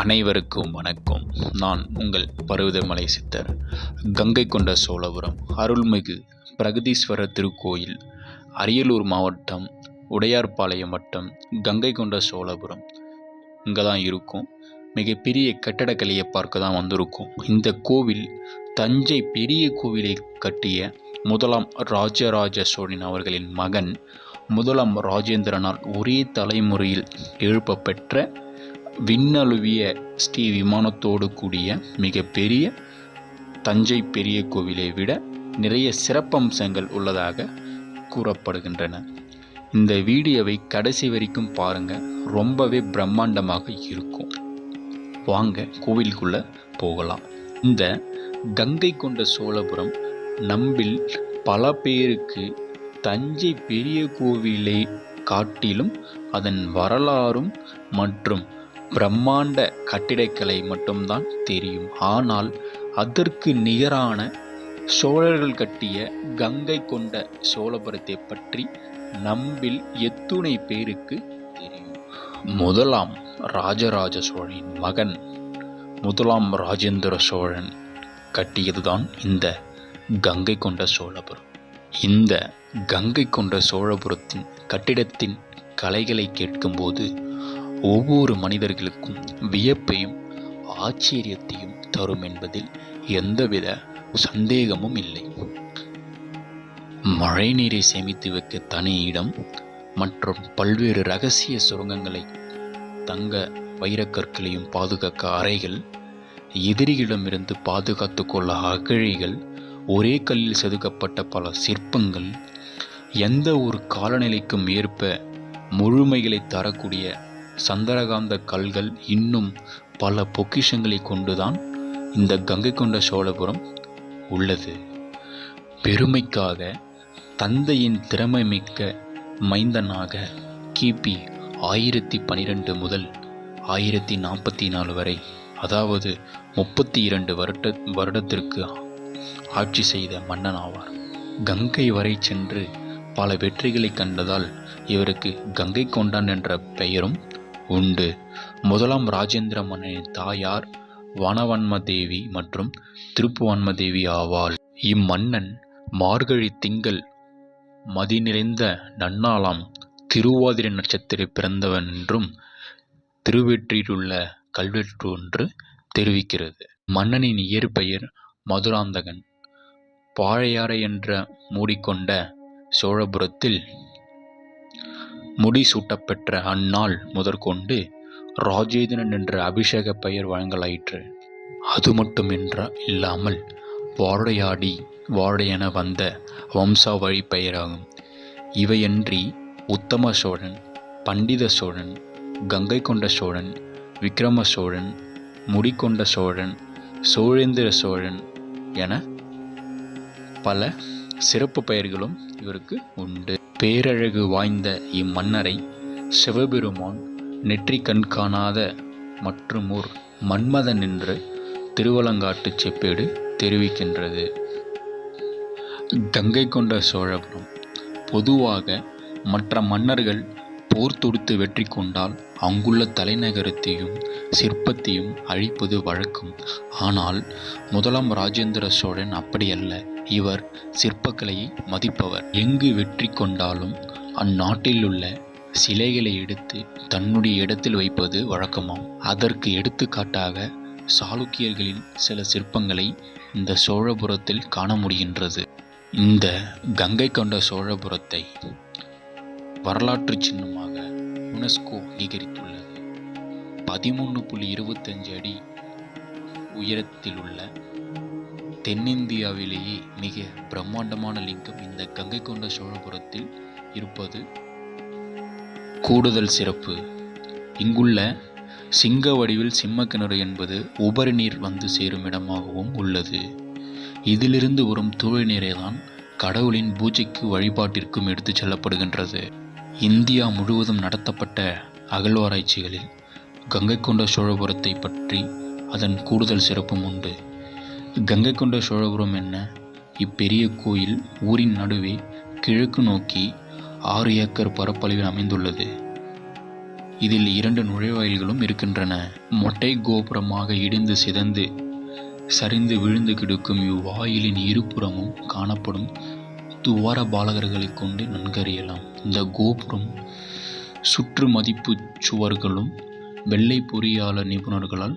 அனைவருக்கும் வணக்கம். நான் உங்கள் பருவதமலை சித்தர். கங்கை கொண்ட சோழபுரம் அருள்மிகு பிரகதீஸ்வரர் திருக்கோயில் அரியலூர் மாவட்டம் உடையார்பாளையம் வட்டம் கங்கை கொண்ட சோழபுரம். இங்கே தான் இருக்கும் மிகப்பெரிய கட்டடக்கலையை பார்க்க தான் வந்திருக்கும். இந்த கோவில் தஞ்சை பெரிய கோவிலை கட்டிய முதலாம் ராஜராஜ சோழன் அவர்களின் மகன் முதலாம் ராஜேந்திரனால் ஒரே தலைமுறையில் எழுப்பப்பெற்ற விண்ணழுவிய ஸ்ரீ விமானத்தோடு கூடிய மிகப்பெரிய தஞ்சை பெரிய கோவிலை விட நிறைய சிறப்பம்சங்கள் உள்ளதாக கூறப்படுகின்றன. இந்த வீடியோவை கடைசி வரைக்கும் பாருங்க. ரொம்பவே பிரம்மாண்டமாக இருக்கும். வாங்க கோவிலுக்குள்ள போகலாம். இந்த கங்கை கொண்ட சோழபுரம் நம்பில் பல பேருக்கு தஞ்சை பெரிய கோவிலை காட்டிலும் அதன் வரலாறும் மற்றும் பிரம்மாண்ட கட்டிடக்கலை மட்டும்தான் தெரியும். ஆனால் அதற்கு நிகரான சோழர்கள் கட்டிய கங்கை கொண்ட சோழபுரத்தை பற்றி நம்பில் எத்துணை பேருக்கு தெரியும். முதலாம் ராஜராஜ சோழனின் மகன் முதலாம் ராஜேந்திர சோழன் கட்டியதுதான் இந்த கங்கை கொண்ட சோழபுரம். இந்த கங்கை கொண்ட சோழபுரத்தின் கட்டிடத்தின் கலைகளை கேட்கும்போது ஒவ்வொரு மனிதர்களுக்கும் வியப்பையும் ஆச்சரியத்தையும் தரும் என்பதில் எந்தவித சந்தேகமும் இல்லை. மழைநீரை சேமித்து வைக்க தனி இடம் மற்றும் பல்வேறு ரகசிய சுரங்கங்களை தங்க வைரக்கற்களையும் பாதுகாக்க அறைகள் எதிரிகளிடமிருந்து பாதுகாத்து கொள்ள அகழிகள் ஒரே கல்லில் செதுக்கப்பட்ட பல சிற்பங்கள் எந்த ஒரு காலநிலைக்கும் ஏற்ப முழுமைகளை தரக்கூடிய சந்திரகாந்த கல்கள் இன்னும் பல பொக்கிஷங்களை கொண்டுதான் இந்த கங்கை கொண்ட சோழபுரம் உள்ளது. பெருமைக்காக தந்தையின் திறமை மிக்க மைந்தனாக கிபி ஆயிரத்தி பனிரெண்டு முதல் ஆயிரத்தி நாற்பத்தி நாலு வரை அதாவது முப்பத்தி இரண்டு வருட வருடத்திற்கு ஆட்சி செய்த மன்னன் ஆவார். கங்கை வரை சென்று பல வெற்றிகளை கண்டதால் இவருக்கு கங்கை கொண்டான் என்ற பெயரும் உண்டு. முதலாம் ராஜேந்திர மன்னனின் தாயார் வனவன்மதேவி மற்றும் திருப்புவன்மதேவி ஆவாள். இம்மன்னன் மார்கழி திங்கள் மதி நிறைந்த நன்னாளாம் திருவாதிரை நட்சத்திர பிறந்தவன் என்றும் திருவெற்றியிலுள்ள கல்வெட்டு ஒன்று தெரிவிக்கிறது. மன்னனின் இயற்பெயர் மதுராந்தகன். பாழையாறை என்ற மூடிக்கொண்ட சோழபுரத்தில் முடிசூட்டப்பெற்ற அந்நாள் முதற்கொண்டு ராஜேந்திரன் என்ற அபிஷேக பெயர் வழங்கலாயிற்று. அது மட்டுமின்றா இல்லாமல் வாழையாடி வாழையென வந்த வம்சாவழி பெயராகும். இவையன்றி உத்தம சோழன் பண்டித சோழன் கங்கை கொண்ட சோழன் விக்ரம சோழன் முடிக்கொண்ட சோழன் சோழேந்திர சோழன் என பல சிறப்பு பெயர்களும் இவருக்கு உண்டு. பேரழகு வாய்ந்த இம்மன்னரை சிவபெருமான் நெற்றி கண் காணாத மற்றுமோர் மன்மதன் என்று திருவலங்காட்டு செப்பேடு தெரிவிக்கின்றது. கங்கை கொண்ட சோழபுரம் பொதுவாக மற்ற மன்னர்கள் போர் தொடுத்து வெற்றி கொண்டால் அங்குள்ள தலைநகரத்தையும் சிற்பத்தையும் அழிப்பது வழக்கம். ஆனால் முதலாம் ராஜேந்திர சோழன் அப்படியல்ல. இவர் சிற்பக்கலையை மதிப்பவர். எங்கு வெற்றி கொண்டாலும் அந்நாட்டில் உள்ள சிலைகளை எடுத்து தன்னுடைய இடத்தில் வைப்பது வழக்கமாம். அதற்கு எடுத்துக்காட்டாக சாளுக்கியர்களின் சில சிற்பங்களை இந்த சோழபுரத்தில் காண முடிகின்றது. இந்த கங்கை கொண்ட சோழபுரத்தை வரலாற்று சின்னமாக யுனெஸ்கோ அங்கீகரித்துள்ளது. பதிமூணு புள்ளி இருபத்தஞ்சு அடி உயரத்தில் உள்ள தென்னிந்தியாவிலேயே மிக பிரம்மாண்டமான லிங்கம் இந்த கங்கை கொண்ட சோழபுரத்தில் இருப்பது. கூடுதல் சிறப்பு. இங்குள்ள சிங்க வடிவில் சிம்மக்கிணறு என்பது உபரி நீர் வந்து சேரும் இடமாகவும் உள்ளது. இதிலிருந்து வரும் தூய நீரை தான் கடவுளின் பூஜைக்கு வழிபாட்டிற்கும் எடுத்துச் செல்லப்படுகின்றது. இந்தியா முழுவதும் நடத்தப்பட்ட அகழ்வாராய்ச்சிகளில் கங்கை கொண்ட சோழபுரத்தை பற்றி அதன் கூடுதல் சிறப்பும் உண்டு. கங்கை கொண்ட சோழபுரம் என்ன? இப்பெரிய கோயில் ஊரின் நடுவே கிழக்கு நோக்கி ஆறு ஏக்கர் பரப்பளவில் அமைந்துள்ளது. இதில் இரண்டு நுழைவாயில்களும் இருக்கின்றன. மொட்டை கோபுரமாக இடிந்து சிதந்து சரிந்து விழுந்து கிடக்கும் இவ்வாயிலின் இருபுறமும் காணப்படும் துவார பாலகர்களைக் கொண்டு நன்கறியலாம். இந்த கோபுரம் சுற்று மதிப்பு சுவர்களும் வெள்ளை பொறியாளர் நிபுணர்களால்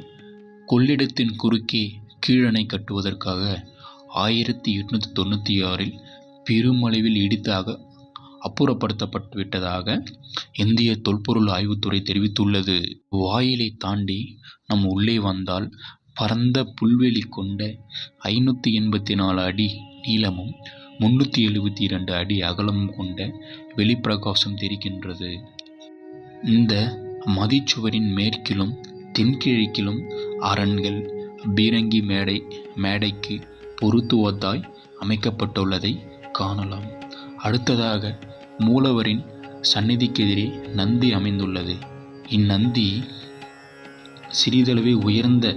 கொள்ளிடத்தின் குறுக்கே கீழணை கட்டுவதற்காக ஆயிரத்தி எட்நூற்றி தொண்ணூற்றி ஆறில் பெருமளவில் இடித்தாக அப்புறப்படுத்தப்பட்டு விட்டதாக இந்திய தொல்பொருள் ஆய்வுத்துறை தெரிவித்துள்ளது. வாயிலை தாண்டி நம் உள்ளே வந்தால் பரந்த புல்வெளி கொண்ட ஐநூற்றி எண்பத்தி நாலு அடி நீளமும் முன்னூற்றி எழுபத்தி இரண்டு அடி அகலமும் கொண்ட வெளிப்பிரகாசம் தெரிகின்றது. இந்த மதிச்சுவரின் மேற்கிலும் தென்கிழக்கிலும் அரண்கள் பீரங்கி மேடை மேடைக்கு பொருத்துவதாய் அமைக்கப்பட்டுள்ளதை காணலாம். அடுத்ததாக மூலவரின் சந்நிதிக்கெதிரே நந்தி அமைந்துள்ளது. இந்நந்தி சிறிதளவே உயர்ந்த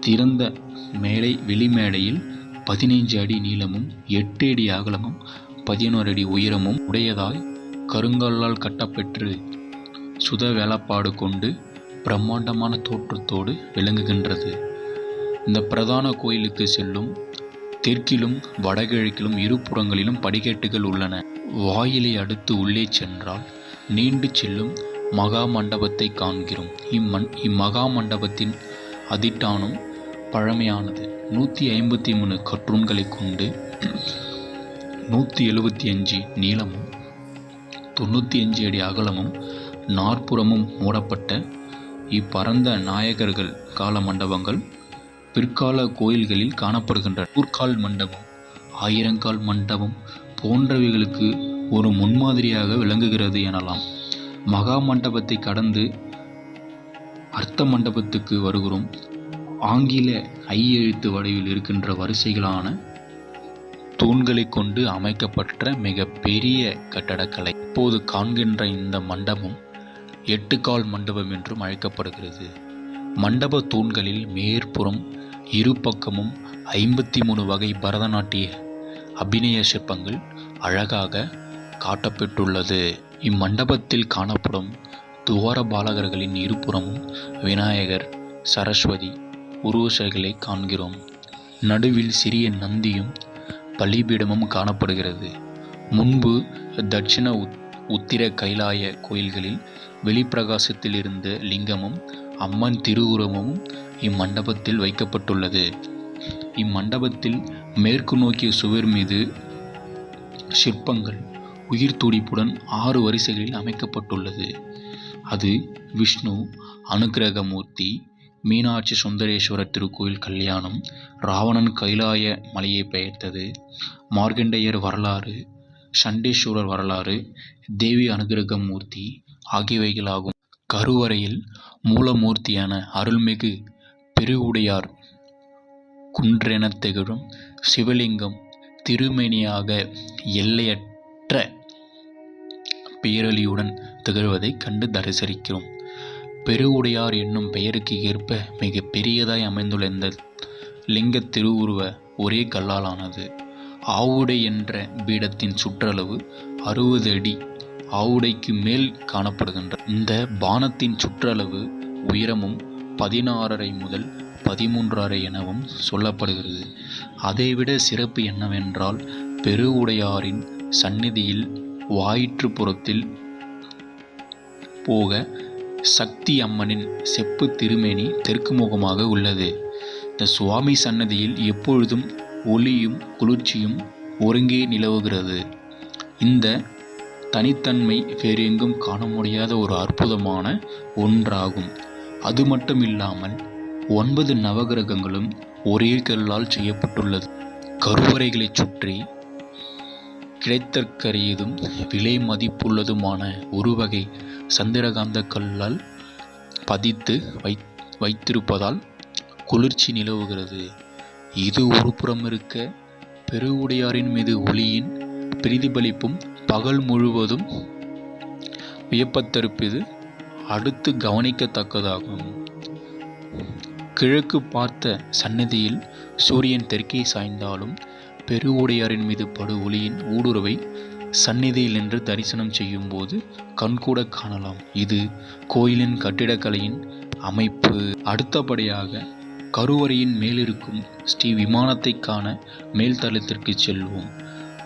திறந்த மேடை வெளிமேடையில் பதினைஞ்சு அடி நீளமும் எட்டு அடி அகலமும் பதினோரு அடி உயரமும் உடையதாய் கருங்கல்லால் கட்டப்பெற்று சுத வேலைப்பாடு கொண்டு பிரம்மாண்டமான தோற்றத்தோடு விளங்குகின்றது. இந்த பிரதான கோயிலுக்கு செல்லும் தெற்கிலும் வடகிழக்கிலும் இருபுறங்களிலும் படிக்கட்டுகள் உள்ளன. வாயிலை அடுத்து உள்ளே சென்றால் நீண்டு செல்லும் மகா மண்டபத்தை காண்கிறோம். இம்மண் இம்மகா மண்டபத்தின் அதிட்டானம் பழமையானது. நூற்றி ஐம்பத்தி மூணு கற்றூன்களை கொண்டு நூற்றி எழுபத்தி அஞ்சு நீளமும் தொண்ணூற்றி அஞ்சு அடி அகலமும் நாற்புறமும் மூடப்பட்ட இப்பரந்த நாயகர்கள் கால மண்டபங்கள் பிற்கால கோயில்களில் காணப்படுகின்றன. ஊர்கால் மண்டபம் ஆயிரங்கால் மண்டபம் போன்றவைகளுக்கு ஒரு முன்மாதிரியாக விளங்குகிறது எனலாம். மகா மண்டபத்தை கடந்து அர்த்த மண்டபத்துக்கு வருகிறோம். ஆங்கில ஐ எழுத்து வடிவில் இருக்கின்ற வரிசைகளான தூண்களை கொண்டு அமைக்கப்பட்ட மிக பெரிய கட்டடக்கலை. இப்போது காண்கின்ற இந்த மண்டபம் எட்டுக்கால் மண்டபம் என்றும் அழைக்கப்படுகிறது. மண்டப தூண்களில் மேற்புறம் இரு பக்கமும் ஐம்பத்தி மூணு வகை பரதநாட்டிய அபிநய சிற்பங்கள் அழகாக காட்டப்பட்டுள்ளது. இம்மண்டபத்தில் காணப்படும் துவார பாலகர்களின் இருபுறமும் விநாயகர் சரஸ்வதி உருவசைகளை காண்கிறோம். நடுவில் சிறிய நந்தியும் பலிபீடமும் காணப்படுகிறது. முன்பு தட்சிண உத் உத்திர கைலாய கோயில்களில் வெளிப்பிரகாசத்தில் இருந்த லிங்கமும் அம்மன் திருவுருவமும் இம்மண்டபத்தில் வைக்கப்பட்டுள்ளது. இம்மண்டபத்தில் மேற்கு நோக்கிய சுவர் மீது சிற்பங்கள் உயிர் துடிப்புடன் ஆறு வரிசைகளில் அமைக்கப்பட்டுள்ளது. அது விஷ்ணு அனுகிரகமூர்த்தி மீனாட்சி சுந்தரேஸ்வரர் திருக்கோயில் கல்யாணம் ராவணன் கைலாய மலையை பெயர்த்தது மார்கண்டேயர் வரலாறு சண்டேஸ்வரர் வரலாறு தேவி அனுகிரகமூர்த்தி ஆகியவைகளாகும். கருவறையில் மூலமூர்த்தியான அருள்மிகு பெருவுடையார் குன்றெனத் திகழும் சிவலிங்கம் திருமேனியாக எல்லையற்ற பேரழியுடன் திகழ்வதைக் கண்டு தரிசரிக்கிறோம் பெருவுடையார் என்னும் பெயருக்கு ஏற்ப மிக பெரியதாய் அமைந்துள்ள இந்த லிங்க திருவுருவ ஒரே கல்லாலானது. ஆவுடை என்ற பீடத்தின் சுற்றளவு அறுபது அடி ஆவுடைக்கு மேல் காணப்படுகின்ற இந்த பானத்தின் சுற்றளவு உயரமும் பதினாறரை முதல் பதிமூன்றரை எனவும் சொல்லப்படுகிறது. அதைவிட சிறப்பு என்னவென்றால் பெருவுடையாரின் சந்நிதியில் வாயிற்றுப்புறத்தில் போக சக்தி அம்மனின் செப்பு திருமேனி தெற்கு முகமாக உள்ளது. இந்த சுவாமி சன்னதியில் எப்பொழுதும் ஒளியும் குளிர்ச்சியும் ஒருங்கே நிலவுகிறது. இந்த தனித்தன்மை வேறெங்கும் காண முடியாத ஒரு அற்புதமான ஒன்றாகும். அது மட்டும் இல்லாமல் ஒன்பது நவகிரகங்களும் ஒரே கல்லால் செய்யப்பட்டுள்ளது. கருவறைகளைச் சுற்றி கிடைத்தற்கரியதும் விலை மதிப்புள்ளதுமான ஒரு வகை சந்திரகாந்த கல்லால் பதித்து வை வைத்திருப்பதால் குளிர்ச்சி நிலவுகிறது. இது ஒரு புறம் இருக்க பெருவுடையாரின் மீது ஒளியின் பிரதிபலிப்பும் பகல் முழுவதும் வியப்பத்தருப்பது அடுத்து கவனிக்கத்தக்கதாகும். கிழக்கு பார்த்த சன்னதியில் சூரியன் தெற்கே சாய்ந்தாலும் பெருவுடையாரின் மீது படு ஒளியின் ஊடுருவை சந்நிதியில் நின்று தரிசனம் செய்யும்போது கண்கூட காணலாம். இது கோயிலின் கட்டிடக்கலையின் அமைப்பு. அடுத்தபடியாக கருவறையின் மேலிருக்கும் ஸ்ரீ விமானத்தை காண மேல்தளத்திற்கு செல்வோம்.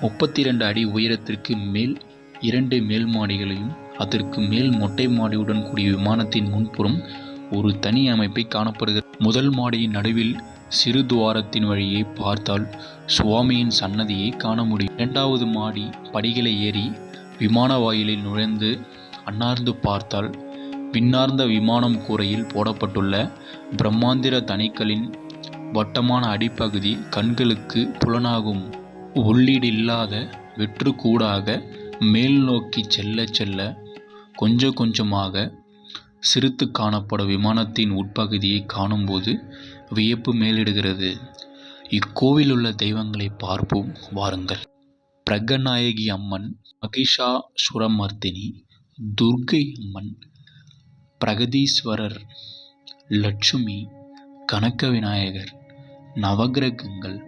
முப்பத்தி இரண்டு அடி உயரத்திற்கு மேல் இரண்டு மேல் மாடிகளையும் அதற்கு மேல் மொட்டை மாடியுடன் கூடிய விமானத்தின் முன்புறம் ஒரு தனி அமைப்பை காணப்படுகிறது. முதல் மாடியின் நடுவில் சிறு துவாரத்தின் வழியே பார்த்தால் சுவாமியின் சன்னதியை காண முடியும். இரண்டாவது மாடி படிகளை ஏறி விமான வாயிலில் நுழைந்து அன்னார்ந்து பார்த்தால் பின்னார்ந்த விமானம் கூரையில் போடப்பட்டுள்ள பிரம்மாந்திர தனிக்களின் வட்டமான அடிப்பகுதி கண்களுக்கு புலனாகும். உள்ளீடில்லாத வெற்றுக்கூடாக மேல் நோக்கி செல்ல செல்ல கொஞ்சம் கொஞ்சமாக சிறுத்து காணப்படும் விமானத்தின் உட்பகுதியை காணும்போது வியப்பு மேலிடுகிறது. இக்கோவில் உள்ள தெய்வங்களை பார்ப்போம் வாருங்கள். பிரகநாயகி அம்மன் மகிஷாசுரமர்த்தினி துர்க்கை அம்மன் பிரகதீஸ்வரர் லட்சுமி கணக்க விநாயகர் நவகிரகங்கள்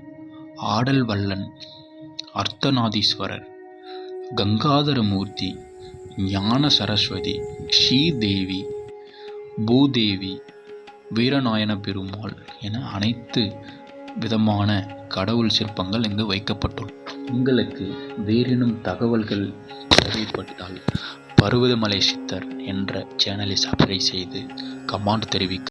ஆடல் வல்லன் அர்த்தநாதீஸ்வரர் கங்காதரமூர்த்தி ஞான சரஸ்வதி ஸ்ரீதேவி பூதேவி வீரநாயன பெருமாள் என அனைத்து விதமான கடவுள் சிற்பங்கள் இங்கு வைக்கப்பட்டுள்ளன உங்களுக்கு வேறேனும் தகவல்கள் தேவைப்பட்டால் பருவதமலை சித்தர் என்ற சேனலை சப்ஸ்கிரைப் செய்து கமாண்ட் தெரிவிக்க